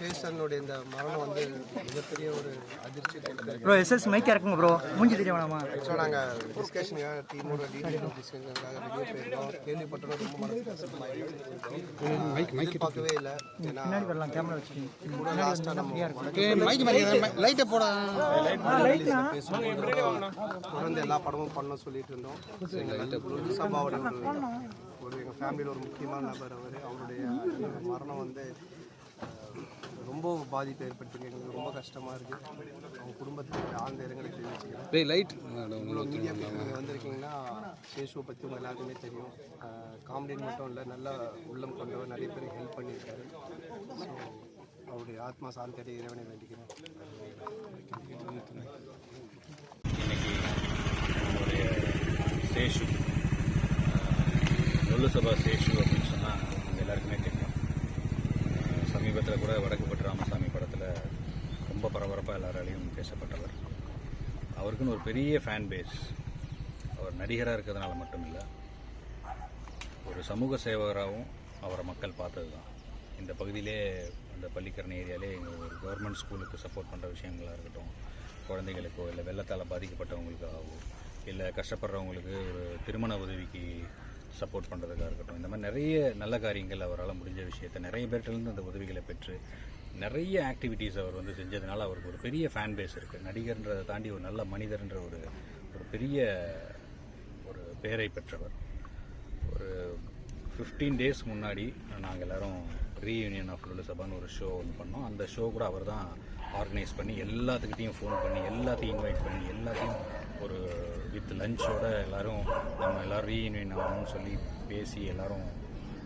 சேஷனுடைய இந்த மரணம் வந்து மிகப்பெரிய ஒரு அதிர்ச்சி ப்ரோ எஸ்எஸ் மைக் இறக்குங்க ப்ரோ மூஞ்சி தெரிய வேணாமா? ஆக்சுவலாக நாங்கள் டிஸ்கஷனுக்காக டீமோட டீட்டெயில் டிஸ்கஷனுக்காக வெளியே போயிருந்தோம். கேள்விப்பட்டோம் ரொம்ப மனசு எதிர்பார்க்கவே இல்லை. பின்னாடி வரலாம் கேமரா வச்சுட்டு. கூட லாஸ்ட்டாக நம்ம லைட்டை போட. தொடர்ந்து எல்லா படமும் பண்ண சொல்லிட்டு இருந்தோம். எங்கள் சபாவோட ஒரு ஒரு எங்கள் ஃபேமிலியில் ஒரு முக்கியமான நபர் அவர். அவருடைய மரணம் வந்து ரொம்ப பாதிப்பை ஏற்படுத்திருக்கு எங்களுக்கு ரொம்ப கஷ்டமாக இருக்குது அவங்க குடும்பத்துக்கு ஆழ்ந்த இரங்கலை தெரிவிச்சுக்கிறேன். டேய் லைட். இவ்வளோ மீடியா நீங்கள் வந்திருக்கீங்கன்னா சேஷுவை பற்றி உங்கள் எல்லாருக்குமே தெரியும். காமெடி மட்டும் இல்லை நல்ல உள்ளம் கொண்டவர் நிறைய பேர் ஹெல்ப் பண்ணியிருக்காரு. ஸோ அவருடைய ஆத்மா சாந்தி அடைய இறைவனை வேண்டிக்கிறேன். இன்னைக்கு நம்மளுடைய சேஷு லொல்லு சபா சேஷு அப்படின்னு சொன்னால் எல்லாருக்குமே தெரியும். சமீபத்தில் கூட வடக்குப்பட்டு ராமசாமி படத்தில் ரொம்ப பரபரப்பாக எல்லாராலையும் பேசப்பட்டவர். அவருக்குன்னு ஒரு பெரிய ஃபேன் பேஸ் அவர் நடிகராக இருக்கிறதுனால மட்டும் இல்லை ஒரு சமூக சேவகராகவும் அவரை மக்கள் பார்த்தது தான் இந்த பகுதியிலே அந்த பள்ளிக்கரணை ஏரியாலே எங்கள் ஒரு கவர்மெண்ட் ஸ்கூலுக்கு சப்போர்ட் பண்ணுற விஷயங்களாக இருக்கட்டும் குழந்தைகளுக்கோ இல்லை வெள்ளத்தால் பாதிக்கப்பட்டவங்களுக்காகவோ இல்லை கஷ்டப்படுறவங்களுக்கு ஒரு திருமண உதவிக்கு சப்போர்ட் பண்ணுறதுக்காக இருக்கட்டும் இந்த மாதிரி நிறைய நல்ல காரியங்கள் அவரால் முடிஞ்ச விஷயத்தை நிறைய பேர்கிட்டருந்து அந்த உதவிகளை பெற்று நிறைய ஆக்டிவிட்டீஸ் அவர் வந்து செஞ்சதுனால அவருக்கு ஒரு பெரிய ஃபேன் பேஸ் இருக்குது நடிகர்ன்றதை தாண்டி ஒரு நல்ல மனிதர்ன்ற ஒரு ஒரு பெரிய ஒரு பெயரை பெற்றவர். ஒரு ஃபிஃப்டீன் டேஸ் முன்னாடி நாங்கள் எல்லாரும் ரீயூனியன் ஆஃப் லுலுசபான்னு ஒரு ஷோ ஒன்று பண்ணோம். அந்த ஷோ கூட அவர் தான் ஆர்கனைஸ் பண்ணி எல்லாத்துக்கிட்டையும் ஃபோன் பண்ணி எல்லாத்தையும் இன்வைட் பண்ணி எல்லாத்தையும் ஒரு வித் லஞ்சோட எல்லோரும் நம்ம எல்லோரும் ரீஇன்வைன் ஆகணும்னு சொல்லி பேசி எல்லோரும்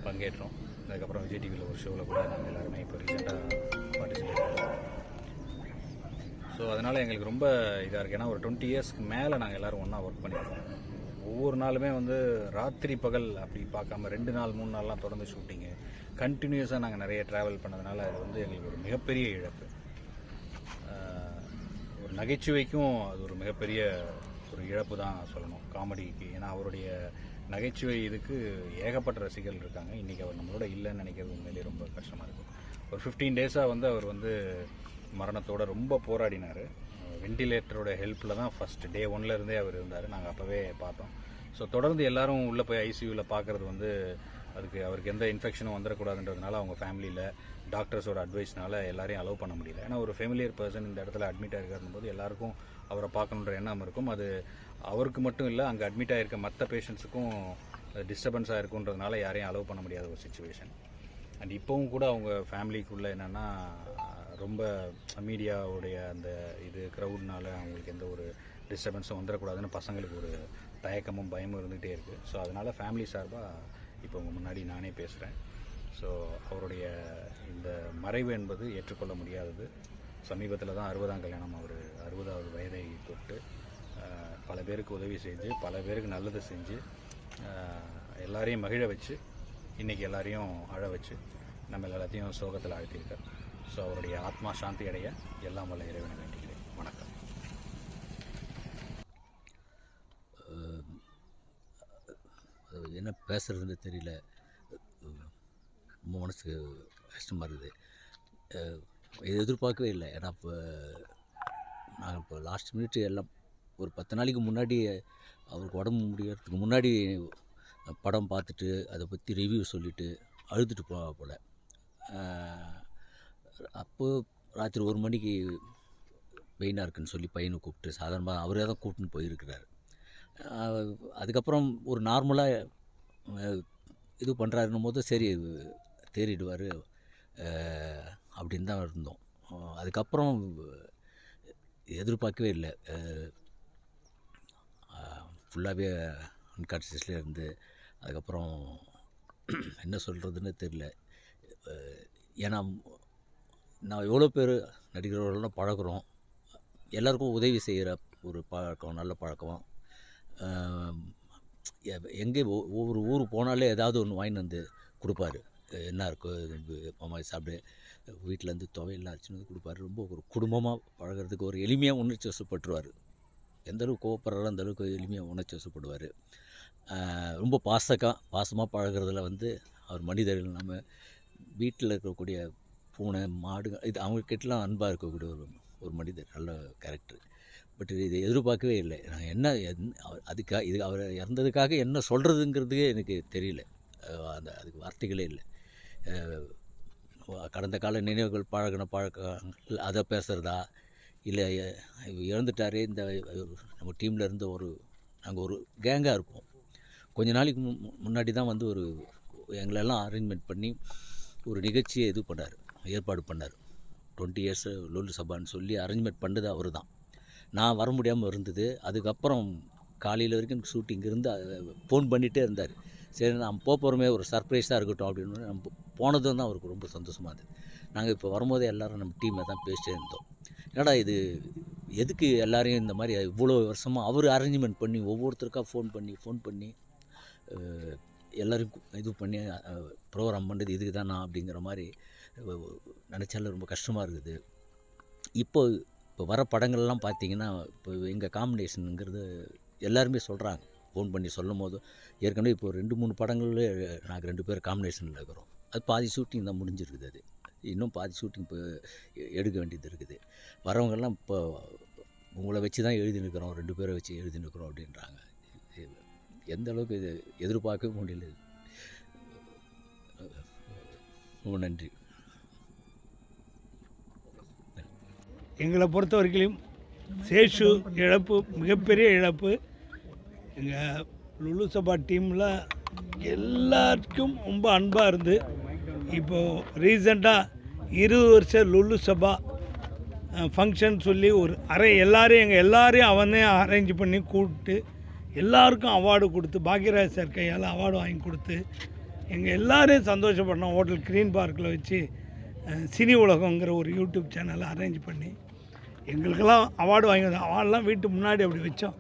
பங்கேற்றோம். அதுக்கப்புறம் விஜய் டிவியில் ஒரு ஷோவில் கூட நாங்கள் எல்லாருமே இப்போ ரீசெண்டாக பார்ட்டிசிபேட் பண்ணுவோம் ஸோ அதனால் எங்களுக்கு ரொம்ப இதாக இருக்குது ஏன்னா ஒரு டுவெண்ட்டி இயர்ஸ்க்கு மேலே நாங்கள் எல்லோரும் ஒன்றா ஒர்க் பண்ணியிருக்கோம். ஒவ்வொரு நாளுமே வந்து ராத்திரி பகல் அப்படி பார்க்காம ரெண்டு நாள் மூணு நாள்லாம் தொடர்ந்து ஷூட்டிங்கு கண்டினியூஸாக நாங்கள் நிறைய ட்ராவல் பண்ணதுனால அது வந்து எங்களுக்கு ஒரு மிகப்பெரிய இழப்பு. நகைச்சுவைக்கும் அது ஒரு மிகப்பெரிய ஒரு இழப்பு தான் சொல்லணும் காமெடிக்கு. ஏன்னா அவருடைய நகைச்சுவை இதுக்கு ஏகப்பட்ட ரசிகர்கள் இருக்காங்க. இன்றைக்கி அவர் நம்மளோட இல்லைன்னு நினைக்கிறது உண்மையிலேயே ரொம்ப கஷ்டமாக இருக்கும் ஒரு ஃபிஃப்டீன் டேஸாக வந்து அவர் வந்து மரணத்தோட ரொம்ப போராடினார். வெண்டிலேட்டரோட ஹெல்ப்பில் தான் ஃபர்ஸ்ட் டே ஒன்ல இருந்தே அவர் இருந்தார். நாங்கள் அப்போவே பார்த்தோம். ஸோ தொடர்ந்து எல்லாரும் உள்ளே போய் ஐசியூவில் பார்க்குறது வந்து அதுக்கு அவருக்கு எந்த இன்ஃபெக்ஷனும் வந்துடக்கூடாதுன்றதுனால அவங்க ஃபேமிலியில் டாக்டர்ஸோட அட்வைஸ்னால எல்லாரையும் அலோவ் பண்ண முடியல. ஏன்னா ஒரு ஃபெமிலியர் பர்சன் இந்த இடத்துல அட்மிட் ஆகிருக்கும் போது எல்லாருக்கும் அவரை பார்க்கணுன்ற எண்ணம் இருக்கும். அது அவருக்கு மட்டும் இல்லை அங்கே அட்மிட் ஆகிருக்க மற்ற பேஷண்ட்ஸுக்கும் டிஸ்டர்பன்ஸாக இருக்குன்றதுனால யாரையும் அலோவ் பண்ண முடியாத ஒரு சுச்சுவேஷன் அண்ட் இப்போவும் கூட அவங்க ஃபேமிலிக்குள்ளே என்னென்னா ரொம்ப மீடியாவுடைய அந்த இது க்ரௌட்னால அவங்களுக்கு எந்த ஒரு டிஸ்டர்பன்ஸும் வந்துடக்கூடாதுன்னு பசங்களுக்கு ஒரு தயக்கமும் பயமும் இருந்துகிட்டே இருக்குது ஸோ அதனால் ஃபேமிலி சார்பாக இப்போ உங்கள் முன்னாடி நானே பேசுகிறேன் ஸோ அவருடைய இந்த மறைவு என்பது ஏற்றுக்கொள்ள முடியாதது. சமீபத்தில் தான் அறுபதாம் கல்யாணம் அவர் அறுபதாவது வயதை தொட்டு பல பேருக்கு உதவி செஞ்சு பல பேருக்கு நல்லது செஞ்சு எல்லாரையும் மகிழ வச்சு இன்றைக்கி எல்லாரையும் அழ வச்சு நம்ம எல்லாத்தையும் சோகத்தில் ஆழ்த்தியிருக்கார். ஸோ அவருடைய ஆத்மா சாந்தி அடைய எல்லாம் வல்ல இறைவனை வேண்டிக்கிறேன் வணக்கம் அது என்ன பேசுகிறதுன்னு தெரியல. ரொம்ப மனசுக்கு கஷ்டமாக இருக்குது. இது எதிர்பார்க்கவே இல்லை. ஏன்னா இப்போ நாங்கள் இப்போ லாஸ்ட் மினிட் எல்லாம் ஒரு பத்து நாளைக்கு முன்னாடி அவருக்கு உடம்பு முடியறதுக்கு முன்னாடி படம் பார்த்துட்டு அதை பற்றி ரிவ்யூ சொல்லிவிட்டு அழுதுட்டு போ போல. அப்போது ராத்திரி ஒரு மணிக்கு பெயினாக இருக்குன்னு சொல்லி பையனை கூப்பிட்டு சாதாரணமாக அவரே தான் கூப்பிட்டுன்னு போயிருக்கிறாரு. அதுக்கப்புறம் ஒரு நார்மலாக இது பண்ணுறாருன்னும் போது சரி தேறிடுவார் அப்படின்னு தான் இருந்தோம். அதுக்கப்புறம் எதிர்பார்க்கவே இல்லை. ஃபுல்லாகவே அன்கான்சியஸ்லேயே இருந்து அதுக்கப்புறம் என்ன சொல்கிறதுன்னு தெரில ஏன்னா நான் எவ்வளோ பேர் நடிகர்களெல்லாம் பழகுறோம். எல்லாருக்கும் உதவி செய்கிற ஒரு பழக்கம் நல்ல பழக்கம். எங்கே ஒவ்வொரு ஊர் போனாலே ஏதாவது ஒன்று வாங்கிட்டு வந்து கொடுப்பாரு. என்ன இருக்கோ மாமா சாப்பிடு வீட்டிலேருந்து துவையெல்லாம் அரைச்சின்னு வந்து கொடுப்பாரு. ரொம்ப ஒரு குடும்பமாக பழகுறதுக்கு ஒரு எளிமையாக உணர்ச்சி வசப்பட்டுருவார். எந்த அளவுக்கு கோவப்படுறாரோ அந்த அளவுக்கு எளிமையாக உணர்ச்சி வசப்படுவார். ரொம்ப பாசக்கா பாசமாக பழகுறதுல வந்து அவர் மனிதர்கள் நம்ம வீட்டில் இருக்கக்கூடிய பூனை மாடுகள் இது அவங்கக்கிட்டலாம் அன்பாக இருக்கக்கூடிய ஒரு ஒரு மனிதர் நல்ல கேரக்டர் பட் இதை எதிர்பார்க்கவே இல்லை. நான் என்ன அவர் அதுக்காக இது அவர் இறந்ததுக்காக என்ன சொல்கிறதுங்கிறதுக்கே எனக்கு தெரியல. அந்த அதுக்கு வார்த்தைகளே இல்லை. கடந்த கால நினைவுகள் பழகின பழக்கங்கள் அதை பேசுகிறதா இல்லை இறந்துட்டாரே இந்த நம்ம டீமில் இருந்த ஒரு நாங்கள் ஒரு கேங்காக இருப்போம். கொஞ்ச நாளைக்கு மு- முன்னாடி தான் வந்து ஒரு எங்களெல்லாம் அரேஞ்ச்மெண்ட் பண்ணி ஒரு நிகழ்ச்சியை இது பண்ணார் ஏற்பாடு பண்ணார். டுவெண்ட்டி இயர்ஸ் லோல் சபான்னு சொல்லி அரேஞ்ச்மெண்ட் பண்ணது அவர் தான் நான் வர முடியாமல் இருந்தது. அதுக்கப்புறம் காலையில் வரைக்கும் ஷூட்டிங் இருந்து ஃபோன் பண்ணிகிட்டே இருந்தார். சரி நான் போக போகிறோமே ஒரு சர்ப்ரைஸாக இருக்கட்டும் அப்படின்னு. நம்ம போனதும் தான் அவருக்கு ரொம்ப சந்தோஷமாக இருந்தது. நாங்கள் இப்போ வரும்போதே எல்லாரும் நம்ம டீமை தான் பேசிட்டே இருந்தோம். என்னடா இது எதுக்கு எல்லாரையும் இந்த மாதிரி இவ்வளோ வருஷமாக அவர் அரேஞ்ச்மெண்ட் பண்ணி ஒவ்வொருத்தருக்கா ஃபோன் பண்ணி ஃபோன் பண்ணி எல்லோரும் இது பண்ணி ப்ரோக்ராம் பண்ணுறது இதுக்கு தான் நான் அப்படிங்கிற மாதிரி நினச்சாலும் ரொம்ப கஷ்டமாக இருக்குது இப்போ இப்போ வர படங்கள்லாம் பார்த்தீங்கன்னா இப்போ எங்கள் காம்பினேஷனுங்கிறது எல்லாருமே சொல்கிறாங்க ஃபோன் பண்ணி சொல்லும் போது ஏற்கனவே இப்போ ரெண்டு மூணு படங்கள்ல நாங்கள் ரெண்டு பேர் காம்பினேஷனில் இருக்கிறோம். அது பாதி ஷூட்டிங் தான் முடிஞ்சிருக்குது அது. இன்னும் பாதி ஷூட்டிங் இப்போ எடுக்க வேண்டியது இருக்குது. வரவங்கெல்லாம் இப்போ உங்களை வச்சு தான் எழுதி நிற்கிறோம் ரெண்டு பேரை வச்சு எழுதி நிற்கிறோம் அப்படின்றாங்க எந்த அளவுக்கு இது எதிர்பார்க்கவே முடியல. ரொம்ப நன்றி. எங்களை பொறுத்த வரைக்கும் சேஷு இழப்பு மிகப்பெரிய இழப்பு. எங்கள் லுலு சபா டீமில் எல்லாருக்கும் ரொம்ப அன்பாக இருந்து இப்போது ரீசண்டாக இருபது வருஷம் லுலு சபா ஃபங்க்ஷன் சொல்லி ஒரு அரை எல்லாரையும் எங்கள் எல்லாரையும் அவனே அரேஞ்ச் பண்ணி கூப்பிட்டு எல்லாருக்கும் அவார்டு கொடுத்து பாக்யராஜ் சார் கையால் அவார்டு வாங்கி கொடுத்து எங்கள் எல்லோரையும் சந்தோஷப்படணும் ஹோட்டல் க்ரீன் பார்க்கில் வச்சு சினி உலகங்கிற ஒரு யூடியூப் சேனலை அரேஞ்ச் பண்ணி எங்களுக்கெல்லாம் அவார்டு வாங்கி வந்தோம். அவார்டெலாம் வீட்டு முன்னாடி அப்படி வச்சோம்.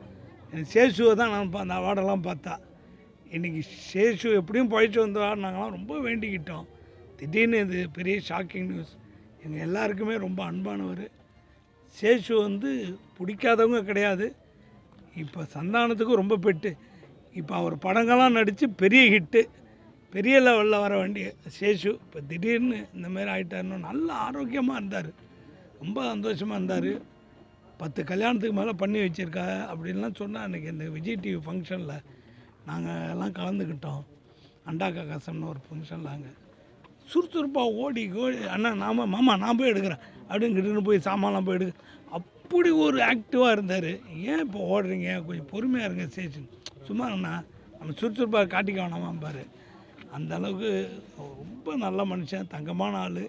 எனக்கு சேஷுவை தான் நான் அந்த அவார்டெல்லாம் பார்த்தா. இன்றைக்கி சேஷு எப்படியும் பழிச்சு வந்தார் நாங்களாம் ரொம்ப வேண்டிக்கிட்டோம். திடீர்னு இது பெரிய ஷாக்கிங் நியூஸ். எங்கள் எல்லாருக்குமே ரொம்ப அன்பானவர். சேஷு வந்து பிடிக்காதவங்க கிடையாது. இப்போ சந்தானத்துக்கும் ரொம்ப பெட்டு. இப்போ அவர் படங்கள்லாம் நடித்து பெரிய ஹிட்டு பெரிய லெவலில் வர வேண்டிய சேஷு இப்போ திடீர்னு இந்தமாரி ஆகிட்டாருன்னு நல்ல ஆரோக்கியமாக இருந்தார். ரொம்ப சந்தோஷமாக இருந்தார். பத்து கல்யாணத்துக்கு மேலே பண்ணி வச்சுருக்கா அப்படின்லாம் சொன்னால் அன்றைக்கி இந்த விஜய் டிவி ஃபங்க்ஷனில் நாங்கள் எல்லாம் கலந்துக்கிட்டோம். அண்டா கசம்னு ஒரு ஃபங்க்ஷனில் அங்கே. சுறுசுறுப்பாக ஓடி ஓடி அண்ணா நாம் மாமா நான் போய் எடுக்கிறேன். அப்படின்னு கிட்டுன்னு போய் சாமான்லாம் போய் எடுக்க அப்படி ஒரு ஆக்டிவாக இருந்தார். ஏன் இப்போ ஓடுறீங்க? கொஞ்சம் பொறுமையாக இருங்க ஸ்டேஷன் சும்மா அண்ணா நம்ம சுறுசுறுப்பாக காட்டிக்க வேணாமாம்பார். பாரு அந்த அளவுக்கு ரொம்ப நல்ல மனுஷன் தங்கமான ஆள்.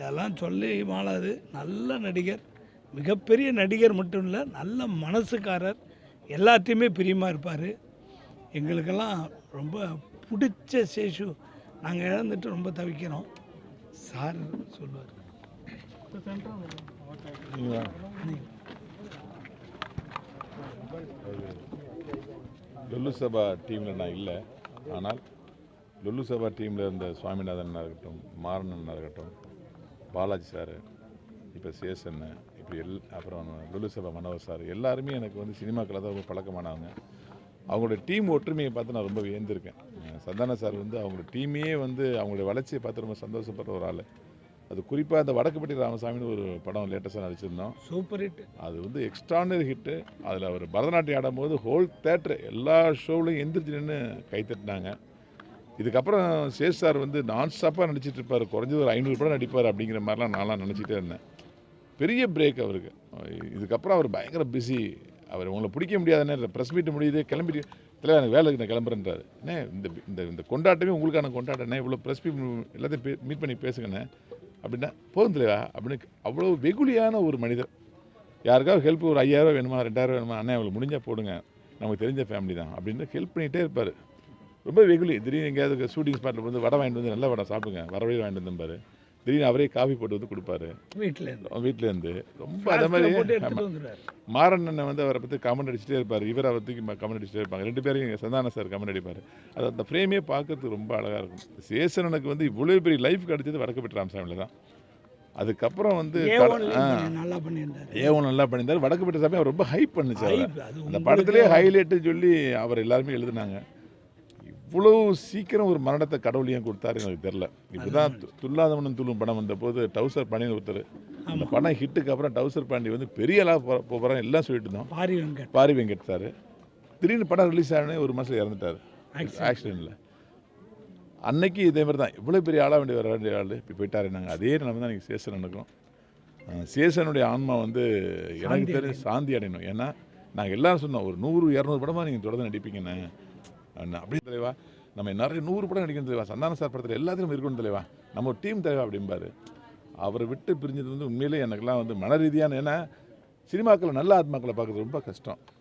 இதெல்லாம் சொல்லி மாளாது நல்ல நடிகர் மிகப்பெரிய நடிகர் மட்டும் இல்லை நல்ல மனசுக்காரர். எல்லாத்தையுமே பிரியமாக இருப்பார். எங்களுக்கெல்லாம் ரொம்ப பிடிச்ச சேஷு. நாங்கள் இழந்துட்டு ரொம்ப தவிக்கிறோம். சார் சொல்லுவார். லுல்லு சபா டீமில் நான் இல்லை. ஆனால் லுல்லு சபா டீமில் இருந்த சுவாமிநாதன் இருக்கட்டும் மாறனன் இருக்கட்டும் பாலாஜி சார் இப்போ சேசன் இப்படி எல் அப்புறம் லுல்லு சபா மனோகர் சார் எல்லாருமே எனக்கு வந்து சினிமாக்களில் தான் ரொம்ப பழக்கமானவங்க. அவங்களோட டீம் ஒற்றுமையை பார்த்து நான் ரொம்ப வியந்திருக்கேன். சந்தான சார் வந்து அவங்களோட டீமையே வந்து அவங்களுடைய வளர்ச்சியை பார்த்து ரொம்ப சந்தோஷப்படுற ஒரு ஆள். அது குறிப்பாக அந்த வடக்குப்பட்டி ராமசாமின்னு ஒரு படம் லேட்டஸ்ட்டாக நடிச்சிருந்தோம். Super hit. அது வந்து எக்ஸ்ட்ரானரி ஹிட்டு அதில் அவர் பரதநாட்டியம் ஆடும்போது ஹோல் தேட்டர் எல்லா ஷோவிலையும் எந்திரிச்சு நின்று கைத்தட்டினாங்க இதுக்கப்புறம் சேஷ் சார் வந்து நான் ஸ்டாப்பாக நடிச்சிட்டு இருப்பார் குறைஞ்சது ஒரு ஐநூறு படம் நடிப்பார் அப்படிங்கிற மாதிரிலாம் நான்லாம் நினச்சிட்டே இருந்தேன். பெரிய பிரேக் அவருக்கு. இதுக்கப்புறம் அவர் பயங்கர பிஸி அவர் உங்களை பிடிக்க முடியாதுன்னு ப்ரெஸ் மீட் முடியுது கிளம்பிட்டு தலைவர் எனக்கு வேலை இருக்கு, நான் கிளம்புறேன்றாரு. அண்ணே இந்த இந்த இந்த கொண்டாட்டமே உங்களுக்கான கொண்டாட்டண்ணே இவ்வளோ ப்ரெஸ் மீட் எல்லாத்தையும் மீட் பண்ணி பேசுங்கண்ணே. அப்படின்னா போதும் தலைவா அப்படின்னு அவ்வளோ வெகுளியான ஒரு மனிதர். யாருக்காவது ஹெல்ப் ஒரு ஐயாயிரம் வேணுமா ரெண்டாயிரம் வேணுமா அண்ணே அவங்களுக்கு முடிஞ்சால் போடுங்க. நமக்கு தெரிஞ்ச ஃபேமிலி தான் அப்படின்னு ஹெல்ப் பண்ணிகிட்டே இருப்பார். ரொம்ப வெகுளி. திடீர்னு எங்கேயாவது ஷூட்டிங் ஸ்பாட்டில் வந்து வடை வாங்கிட்டு வந்து நல்ல வடை சாப்பிடுங்க. வர வழி வாங்கிட்டு வந்தும்பாரு திடீர்னு அவரே காஃபி போட்டு வந்து கொடுப்பாரு. வீட்டில் இருந்து வீட்டிலேருந்து ரொம்ப அதே மாதிரி மாறன் அண்ணன் வந்து அவரை பற்றி கமெண்ட் அடிச்சுட்டே இருப்பார். இவர் அவரை தூக்கி கமெண்ட் அடிச்சுட்டே இருப்பாங்க. ரெண்டு எங்கள் சந்தான சார் கமெண்ட் அடிப்பார். அது அந்த ஃப்ரேமே பார்க்கறதுக்கு ரொம்ப அழகாக இருக்கும். சேசனனுக்கு வந்து இவ்வளோ பெரிய லைஃப் கிடைச்சது வடக்குப்பட்டி ராமசாமியில் தான். அதுக்கப்புறம் வந்து ஏ ஆ, நல்லா பண்ணியிருந்தார். வடக்குப்பட்டி சாமி அவர் ரொம்ப ஹைப் பண்ணுச்சு அவரை. அந்த உங்களுக்கு படத்திலே ஹைலைட்டு சொல்லி அவர் எல்லாருமே எழுதுனாங்க. இவ்வளோ சீக்கிரம் ஒரு மரணத்தை கடவுள் ஏன் கொடுத்தாரு எனக்கு தெரில இப்போ தான் துல்லாதவனும் துள்ளும் படம் வந்தபோது டவுசர் பாண்டியன் ஒருத்தர். அந்த படம் ஹிட்டுக்கு அப்புறம் டவுசர் பாண்டி வந்து பெரிய ஆளாக போகிறான் எல்லாம் சொல்லிட்டு இருந்தோம். பாரி வெங்கட். பாரி வெங்கட் சார். திடீர்னு படம் ரிலீஸ் ஆனே ஒரு மாதம் இறந்துட்டார். ஆக்சிடெண்ட்டில் அன்னைக்கு இதே மாதிரி தான் இவ்வளோ பெரிய ஆளாக வேண்டிய வர வேண்டிய ஆள். இப்போ போயிட்டாரு. நாங்கள் அதே நிலைமை தான் எனக்கு சேசன் நடக்கும். சேசனுடைய ஆன்மா வந்து எனக்கு தெரிஞ்சு சாந்தி அடையணும். ஏன்னா நாங்கள் எல்லாரும் சொன்னோம் ஒரு நூறு இரநூறு படமாக நீங்கள் தொடர்ந்து நடிப்பீங்கண்ணே அப்படி அப்படியே தலைவா. நம்ம நிறைய நூறு படம் நடிக்கணும் தலைவா. சந்தான சார் படத்தில் எல்லாத்துலையும் இருக்கணும் தலைவா. நம்ம ஒரு டீம் தலைவா அப்படிம்பாரு. அவரை விட்டு பிரிஞ்சது வந்து உண்மையிலே எனக்கெல்லாம் வந்து மன ரீதியான ஏன்னா சினிமாக்களை நல்ல ஆத்மாக்களை பார்க்குறது ரொம்ப கஷ்டம்.